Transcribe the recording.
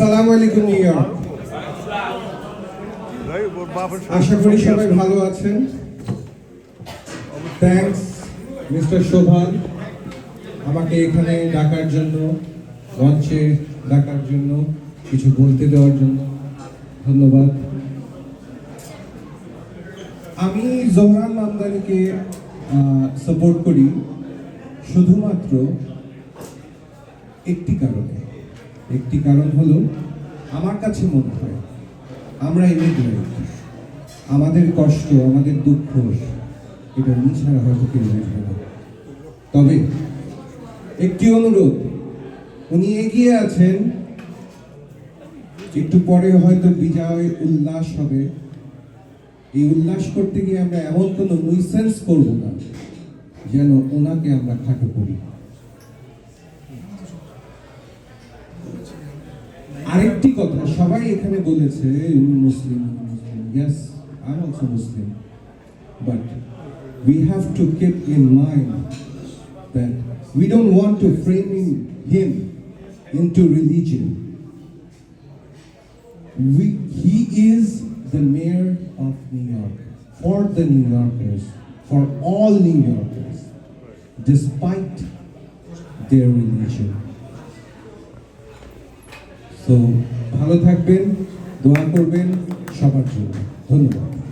আসসালামু আলাইকুম new York আশা করি সবাই ভালো আছেন। থ্যাঙ্কস মিস্টার শোভান আমাকে এখানে ডাকার জন্য মঞ্চে ডাকার জন্য, কিছু বলতে দেওয়ার জন্য ধন্যবাদ। আমি জোহরান মামদানিকে সাপোর্ট করি শুধুমাত্র একটি কারণে। একটি কারণ হলো, আমার কাছে মনে হয় আমরা ইমিগ্রেন্ট আমাদের কষ্ট, আমাদের দুঃখ, এটা উনি ছাড়া হয়তো কেউ বুঝবে না। তবে একটি অনুরোধ, উনি এগিয়ে আছেন, একটু পরে হয়তো বিজয় উল্লাস হবে। এই উল্লাস করতে গিয়ে আমরা এমন কোনো নুইসেন্স করব না, যেন ওনাকে আমরা খাটো করি। আরেকটি কথা সবাই এখানে বলেছে উনি মুসলিম উনি মুসলিম yes I am also Muslim but we have to keep in mind that we don't want to frame him into religion. We, he is the mayor of New York for the New Yorkers, for all New Yorkers, despite their religion. So, ভালো থাকবেন দোয়া করবেন সবার জন্য। ধন্যবাদ।